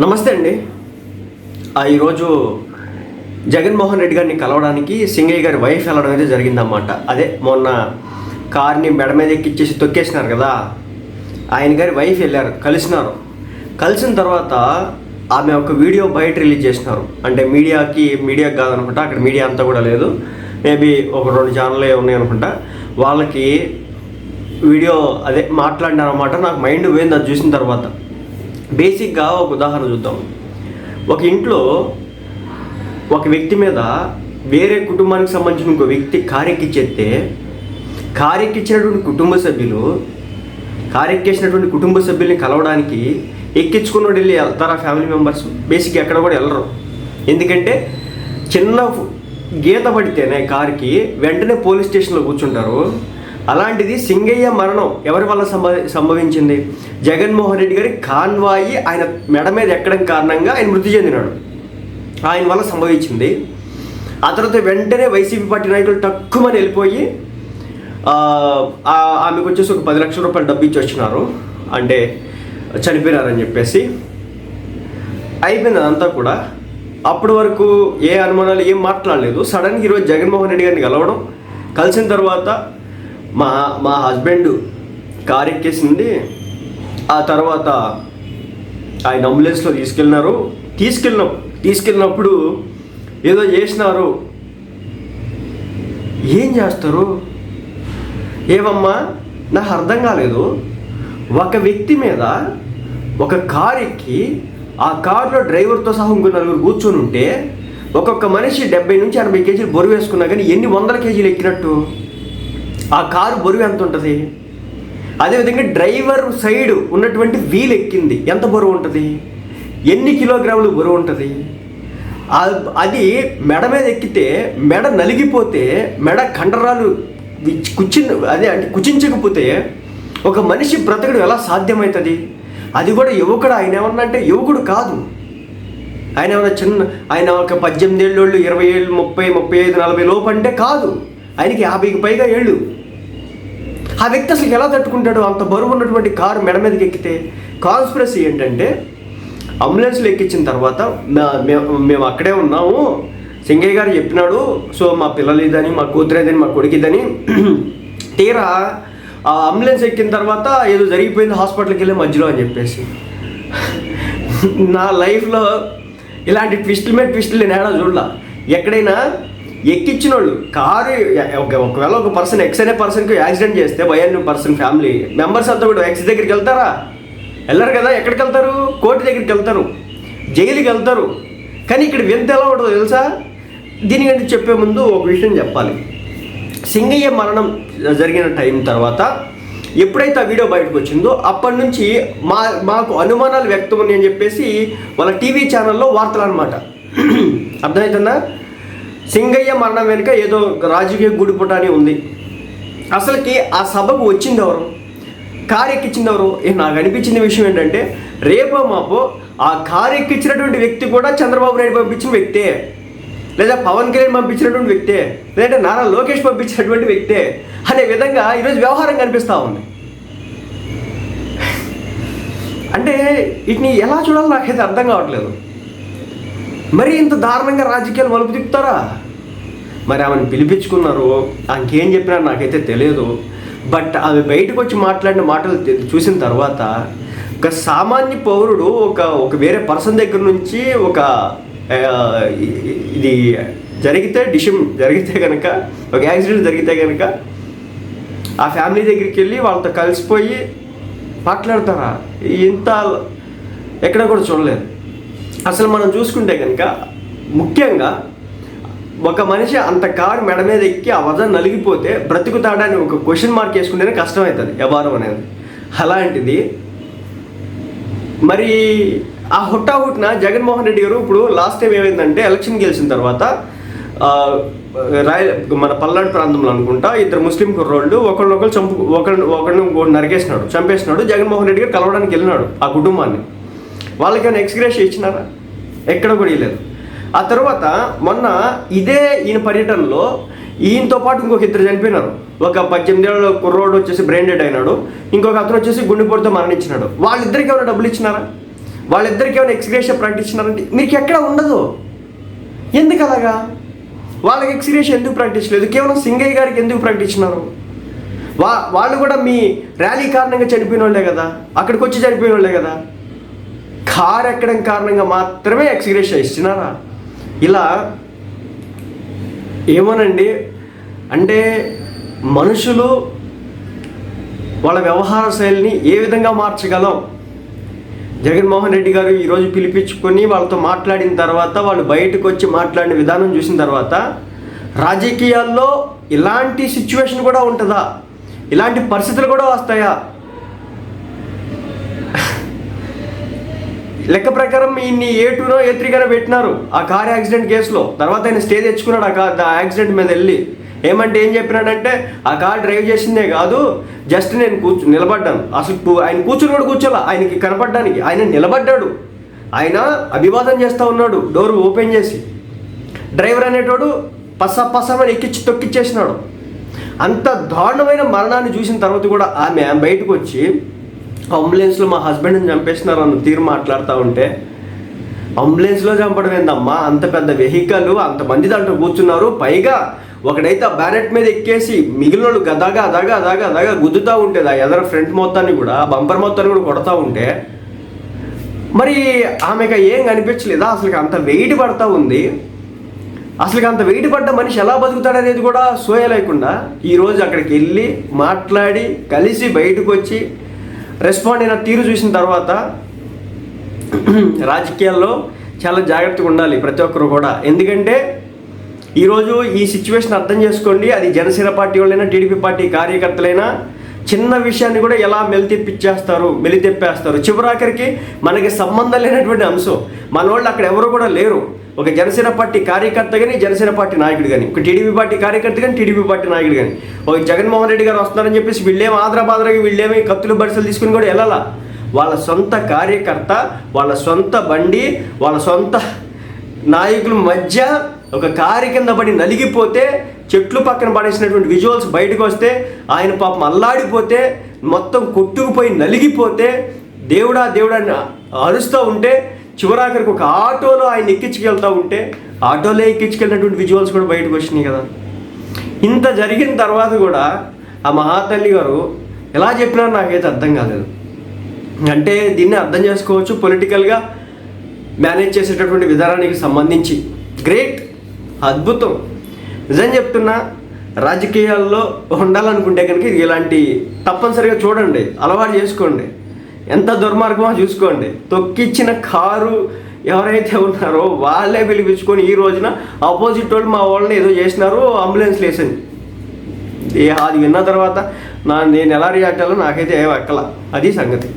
నమస్తే అండి. ఆ, ఈరోజు జగన్మోహన్ రెడ్డి గారిని కలవడానికి సింగయ్య గారి వైఫ్ వెళ్ళడం అయితే జరిగిందన్నమాట. అదే మొన్న కార్ని మెడ మీద ఎక్కిచ్చేసి తొక్కేసినారు కదా ఆయన గారి వైఫ్ వెళ్ళారు కలిసినారు. కలిసిన తర్వాత ఆమె ఒక వీడియో బయట రిలీజ్ చేసినారు. అంటే మీడియాకి మీడియాకి కాదనుకుంటా అక్కడ మీడియా అంతా కూడా లేదు. మేబీ ఒక రెండు ఛానల్లే ఉన్నాయి అనుకుంటా. వాళ్ళకి వీడియో అదే మాట్లాడినారన్నమాట. నాకు మైండ్ పోయింది అది చూసిన తర్వాత. బేసిక్గా ఒక ఉదాహరణ చూద్దాం. ఒక ఇంట్లో ఒక వ్యక్తి మీద వేరే కుటుంబానికి సంబంధించిన ఇంకో వ్యక్తి కారెక్కిచ్చేస్తే కారెక్కిచ్చినటువంటి కుటుంబ సభ్యులు కారెక్కేసినటువంటి కుటుంబ సభ్యుల్ని కలవడానికి ఎక్కించుకున్న వెళ్ళి వెళ్తారా ఫ్యామిలీ మెంబర్స్. బేసిక్ ఎక్కడ కూడా వెళ్ళరు. ఎందుకంటే చిన్న గీత పడితేనే కార్కి వెంటనే పోలీస్ స్టేషన్లో కూర్చుంటారు. అలాంటిది సింగయ్య మరణం ఎవరి వల్ల సంభ సంభవించింది? జగన్మోహన్ రెడ్డి గారి కాన్వాయి ఆయన మెడ మీద ఎక్కడం కారణంగా ఆయన మృతి చెందినాడు. ఆయన వల్ల సంభవించింది. ఆ తర్వాత వెంటనే వైసీపీ పార్టీ నాయకులు తక్కువని వెళ్ళిపోయి ఆమెకు వచ్చేసి ఒక పది లక్షల రూపాయలు డబ్బు ఇచ్చి వచ్చినారు. అంటే చనిపోయినారని చెప్పేసి. అయిపోయింది అదంతా కూడా అప్పటి వరకు ఏ అనుమానాలు ఏం మాట్లాడలేదు. సడన్గా ఈరోజు జగన్మోహన్ రెడ్డి గారిని కలవడం కలిసిన తర్వాత మా మా హస్బెండ్ కారు ఎక్కేసింది. ఆ తర్వాత ఆయన అంబులెన్స్లో తీసుకెళ్ళినారు. తీసుకెళ్ళిన తీసుకెళ్ళినప్పుడు ఏదో చేసినారు. ఏం చేస్తారు? ఏమమ్మా నాకు అర్థం కాలేదు. ఒక వ్యక్తి మీద ఒక కార్ ఎక్కి ఆ కారులో డ్రైవర్తో సహా ఇంకో నలుగురు కూర్చొని ఉంటే ఒక్కొక్క మనిషి డెబ్బై నుంచి ఎనభై కేజీలు బరువు వేసుకున్నా కానీ ఎన్ని వందల కేజీలు ఎక్కినట్టు? ఆ కారు బరువు ఎంత ఉంటుంది? అదేవిధంగా డ్రైవర్ సైడ్ ఉన్నటువంటి వీల్ ఎక్కింది. ఎంత బరువు ఉంటుంది? ఎన్ని కిలోగ్రాములు బరువు ఉంటుంది? అది మెడ మీద ఎక్కితే మెడ నలిగిపోతే మెడ కండరాలు విచ్- కుచ్చి అదే అంటే కుచించకపోతే ఒక మనిషి బ్రతకడం ఎలా సాధ్యమవుతుంది అది కూడా యువకుడు ఆయన ఏమన్నా అంటే యువకుడు కాదు. ఆయన ఏమైనా చిన్న ఆయన ఒక పద్దెనిమిది ఏళ్ళు ఇరవై ఏళ్ళు ముప్పై ముప్పై ఐదు నలభై లోపు అంటే కాదు. ఆయనకి యాభైకి పైగా ఏళ్ళు. ఆ వ్యక్తి అసలు ఎలా తట్టుకుంటాడు? అంత బరువు ఉన్నటువంటి కారు మెడ మీదకి ఎక్కితే కాన్స్పిరసీ ఏంటంటే అంబులెన్స్లో ఎక్కించిన తర్వాత మేము మేము అక్కడే ఉన్నాము. సింగయ్య గారు చెప్పినాడు సో మా పిల్లలు ఇదని మా కూతురేదని మా కొడుకుదని తీరా ఆ అంబులెన్స్ ఎక్కిన తర్వాత ఏదో జరిగిపోయింది హాస్పిటల్కి వెళ్ళే మధ్యలో అని చెప్పేసి. నా లైఫ్లో ఇలాంటి ట్విస్టుల మీద ట్విస్టులు నేను ఏడా చూడలా. ఎక్కడైనా ఎక్కించిన వాళ్ళు కారు ఒకవేళ ఒక పర్సన్ ఎక్స్ అనే పర్సన్కి యాక్సిడెంట్ చేస్తే వై అనే పర్సన్ ఫ్యామిలీ మెంబర్స్ అంతా కూడా ఎక్స్ దగ్గరికి వెళ్తారా? వెళ్ళరు కదా ఎక్కడికి వెళ్తారు? కోర్టు దగ్గరికి వెళ్తారు. జైలుకి వెళ్తారు. కానీ ఇక్కడ వింత ఎలా ఉంటుందో తెలుసా? దీనికంటే చెప్పే ముందు ఒక విషయం చెప్పాలి. సింగయ్య మరణం జరిగిన టైం తర్వాత ఎప్పుడైతే ఆ వీడియో బయటకు వచ్చిందో అప్పటి నుంచి మా మాకు అనుమానాలు వ్యక్తం అని చెప్పేసి వాళ్ళ టీవీ ఛానల్లో వార్తలు అనమాట అర్థమవుతుందా సింగయ్య మరణం వెనుక ఏదో రాజకీయ గుడిపుట అని ఉంది. అసలుకి ఆ సభకు వచ్చింది ఎవరు? కారు ఎక్కించింది ఎవరు నాకు అనిపించిన విషయం ఏంటంటే రేపో మాపో ఆ కారు ఎక్కించినటువంటి వ్యక్తి కూడా చంద్రబాబు నాయుడు పంపించిన వ్యక్తే. లేదా పవన్ కళ్యాణ్ పంపించినటువంటి వ్యక్తే. లేదంటే నారా లోకేష్ పంపించినటువంటి వ్యక్తే. అనే విధంగా ఈరోజు వ్యవహారం కనిపిస్తూ ఉంది. అంటే వీటిని ఎలా చూడాలో నాకైతే అర్థం కావట్లేదు. మరి ఇంత దారుణంగా రాజకీయాలు మలుపు తిప్పుతారా? మరి ఆమెను పిలిపించుకున్నారు ఆమెకేం చెప్పినా నాకైతే తెలియదు. బట్ ఆమె బయటకు వచ్చి మాట్లాడిన మాటలు చూసిన తర్వాత ఒక సామాన్య పౌరుడు ఒక ఒక వేరే పర్సన్ దగ్గర నుంచి ఒక ఇది జరిగితే డిషం జరిగితే కనుక ఒక యాక్సిడెంట్ జరిగితే కనుక ఆ ఫ్యామిలీ దగ్గరికి వెళ్ళి వాళ్ళతో కలిసిపోయి మాట్లాడతారా? ఇంత ఎక్కడ కూడా చూడలేదు. అసలు మనం చూసుకుంటే కనుక ముఖ్యంగా ఒక మనిషి అంత కారు మెడ మీద ఎక్కి ఆ వజన్ నలిగిపోతే బ్రతుకుతాడని ఒక క్వశ్చన్ మార్క్ వేసుకుంటేనే కష్టమవుతుంది వ్యవహారం అనేది. అలాంటిది మరి ఆ హుట్టాహుట్న జగన్మోహన్ రెడ్డి గారు ఇప్పుడు లాస్ట్ టైం ఏమైందంటే ఎలక్షన్ గెలిచిన తర్వాత రాయల్ రాయ మన పల్నాడు ప్రాంతంలో అనుకుంటా ఇద్దరు ముస్లిం కుర్రోళ్ళు ఒకళ్ళొకళ్ళు చంపు ఒకరిని ఒకరిని నరికేసినాడు చంపేసినాడు. జగన్మోహన్ రెడ్డి గారు కలవడానికి వెళ్ళినాడు ఆ కుటుంబాన్ని. వాళ్ళకైనా ఎక్స్గ్రేష్ ఇచ్చినారా ఎక్కడ కూడా ఇవ్వలేదు ఆ తర్వాత మొన్న ఇదే ఈయన పర్యటనలో ఈయనతో పాటు ఇంకొక ఇద్దరు చనిపోయినారు. ఒక పద్దెనిమిది ఏళ్ళ కుర్రోడు వచ్చేసి బ్రెయిన్ డెడ్ అయినాడు. ఇంకొక అతను వచ్చేసి గుండెపోటుతో మరణించినాడు. వాళ్ళిద్దరికి ఏమైనా డబ్బులు ఇచ్చినారా? వాళ్ళిద్దరికి ఏమైనా ఎక్స్గ్రేషన్ ప్రకటించినారంటే మీకు ఎక్కడ ఉండదు. ఎందుకు అలాగా? వాళ్ళకి ఎక్స్గ్రేషన్ ఎందుకు ప్రకటించలేదు కేవలం సింగయ్య గారికి ఎందుకు ప్రకటించినారు వా వాళ్ళు కూడా మీ ర్యాలీ కారణంగా చనిపోయిన వాళ్ళే కదా? అక్కడికి వచ్చి చనిపోయిన వాళ్ళే కదా? కార్ ఎక్కడం కారణంగా మాత్రమే ఎక్స్గ్రేషన్ ఇస్తున్నారా ఇలా ఏమోనండి అంటే మనుషులు వాళ్ళ వ్యవహార శైలిని ఏ విధంగా మార్చగలం? జగన్మోహన్ రెడ్డి గారు ఈరోజు పిలిపించుకొని వాళ్ళతో మాట్లాడిన తర్వాత వాళ్ళు బయటకు వచ్చి మాట్లాడిన విధానం చూసిన తర్వాత రాజకీయాల్లో ఇలాంటి సిచ్యువేషన్ కూడా ఉంటుందా? ఇలాంటి పరిస్థితులు కూడా వస్తాయా? లెక్క ప్రకారం ఈయన్ని ఏ టూనో ఏ త్రీగానో పెట్టినారు ఆ కార్ యాక్సిడెంట్ కేసులో. తర్వాత ఆయన స్టే తెచ్చుకున్నాడు ఆ కార్ ఆ యాక్సిడెంట్ మీద వెళ్ళి. ఏమంటే ఏం చెప్పినాడంటే ఆ కార్ డ్రైవ్ చేసిందే కాదు జస్ట్ నేను కూర్చు నిలబడ్డాను. అసలు ఆయన కూర్చుని కూడా కూర్చోలే. ఆయనకి కనపడడానికి. ఆయన నిలబడ్డాడు. ఆయన అభివాదం చేస్తూ ఉన్నాడు డోర్ ఓపెన్ చేసి. డ్రైవర్ అనేటోడు పస పసమని ఎక్కిచ్చి తొక్కిచ్చేసినాడు. అంత దారుణమైన మరణాన్ని చూసిన తర్వాత కూడా ఆమె బయటకు వచ్చి అంబులెన్స్లో మా హస్బెండ్ని చంపేసినారు అన్న తీరు మాట్లాడుతూ ఉంటే అంబులెన్స్లో చంపడం ఏందమ్మా? అంత పెద్ద వెహికల్ అంతమంది దాంట్లో కూర్చున్నారు. పైగా ఒకడైతే ఆ బ్యారెట్ మీద ఎక్కేసి మిగిలిన వాళ్ళు గదాగా అదాగా అదాగా అదాగా గుద్దుతూ ఉంటే ఆ ఎదర ఫ్రంట్ మొత్తాన్ని కూడా బంపర్ మొత్తాన్ని కూడా కొడతా ఉంటే మరి ఆమెకు ఏం కనిపించలేదా? అసలు అంత వెయిట్ పడతా ఉంది. అసలు అంత వెయిట్ పడ్డ మనిషి ఎలా బతుకుతాడనేది కూడా సోయ లేకుండా ఈరోజు అక్కడికి వెళ్ళి మాట్లాడి కలిసి బయటకు వచ్చి రెస్పాండ్ అయిన తీరు చూసిన తర్వాత రాజకీయాల్లో చాలా జాగ్రత్తగా ఉండాలి ప్రతి ఒక్కరు కూడా. ఎందుకంటే ఈరోజు ఈ సిచ్యువేషన్ అర్థం చేసుకోండి. అది జనసేన పార్టీ వాళ్ళైనా టీడీపీ పార్టీ కార్యకర్తలైనా చిన్న విషయాన్ని కూడా ఎలా మెలితెప్పిచ్చేస్తారు మెలితెప్పేస్తారు? చివరాఖరికి మనకి సంబంధం లేనటువంటి అంశం. మన వాళ్ళు అక్కడ ఎవరు కూడా లేరు. ఒక జనసేన పార్టీ కార్యకర్త కానీ జనసేన పార్టీ నాయకుడు కానీ ఒక టీడీపీ పార్టీ కార్యకర్త కానీ టీడీపీ పార్టీ నాయకుడు కానీ ఒక జగన్మోహన్ రెడ్డి గారు వస్తున్నారని చెప్పేసి వీళ్ళేం ఆంధ్రబాద్రకి వీళ్ళేమి కత్తులు బరిసెలు తీసుకుని కూడా వెళ్ళాలా? వాళ్ళ సొంత కార్యకర్త వాళ్ళ సొంత బండి వాళ్ళ సొంత నాయకుల మధ్య ఒక కారు కింద పడి నలిగిపోతే చెట్లు పక్కన పడేసినటువంటి విజువల్స్ బయటకు వస్తే ఆయన పాపం అల్లాడిపోతే మొత్తం కొట్టుకుపోయి నలిగిపోతే దేవుడా దేవుడా అరుస్తూ ఉంటే చివరాఖరికి ఒక ఆటోలో ఆయన ఎక్కించుకెళ్తూ ఉంటే ఆటోలో ఎక్కించుకెళ్ళినటువంటి విజువల్స్ కూడా బయటకు వచ్చినాయి కదా. ఇంత జరిగిన తర్వాత కూడా ఆ మహాతల్లి గారు ఎలా చెప్పినారో నాకైతే అర్థం కాలేదు. అంటే దీన్ని అర్థం చేసుకోవచ్చు పొలిటికల్గా మేనేజ్ చేసేటటువంటి విధానానికి సంబంధించి. గ్రేట్ అద్భుతం. నిజం చెప్తున్నా రాజకీయాల్లో ఉండాలనుకుంటే కనుక ఇది ఇలాంటి తప్పనిసరిగా చూడండి అలవాటు చేసుకోండి. ఎంత దుర్మార్గమో చూసుకోండి. తొక్కిచ్చిన కారు ఎవరైతే ఉన్నారో వాళ్ళే పిలిపించుకొని ఈ రోజున ఆపోజిట్ వాళ్ళు మా వాళ్ళని ఏదో చేసినారు అంబులెన్స్ లేసింది. ఏ అది విన్న తర్వాత నా నేను ఎలా రియాక్ట్ అవ్వాలో నాకైతే ఏం ఎక్కల అది సంగతి.